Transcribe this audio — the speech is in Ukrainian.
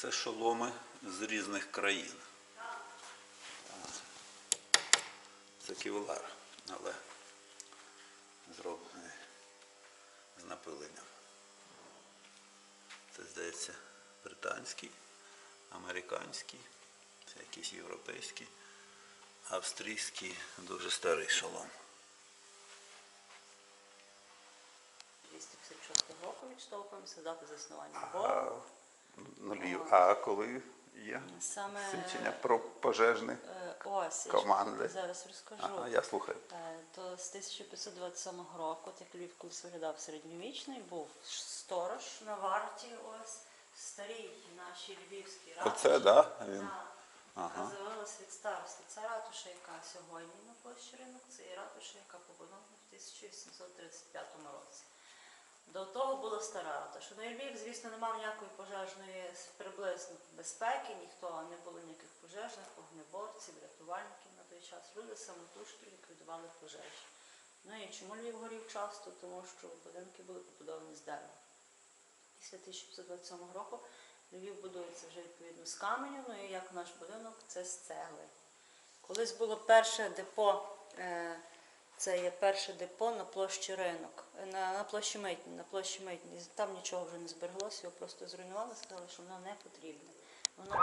Це шоломи з різних країн. Це кевлар, але зроблений з напиленням. Це, здається, британський, американський, це якийсь європейський, австрійський, дуже старий шолом. 256 року відштовхуємося, дати заснування. А коли є Саме свідчення про пожежні? е, ось, команди. ж зараз розкажу. Ага, я слухаю. Е, То з 1527 року, от як Львів колись виглядав середньовічний, був сторож на варті, ось старій нашій львівській ратуші. Оце, да? Він. Ага. Яка з'явилась від старости. Це ратуша, яка сьогодні на площі ринок, це і ратуша, яка побудована в 1835 році. До того була стара ратуша. Ну і Львів, звісно, не мав ніякої пожежної приблизно безпеки, ніхто не було ніяких пожежних, вогнеборців, рятувальників на той час. Люди самотужки ліквідували пожежі. Ну і чому Львів горів часто? Тому що будинки були побудовані з дерева. Після 1527 року Львів будується вже відповідно з каменю, ну і як наш будинок, це з цегли. Колись було перше депо, е, це є перше депо на площі ринок, на на площі митні, на площі митні. Там нічого вже не збереглося, його просто зруйнували, сказали, що воно не потрібне. Воно...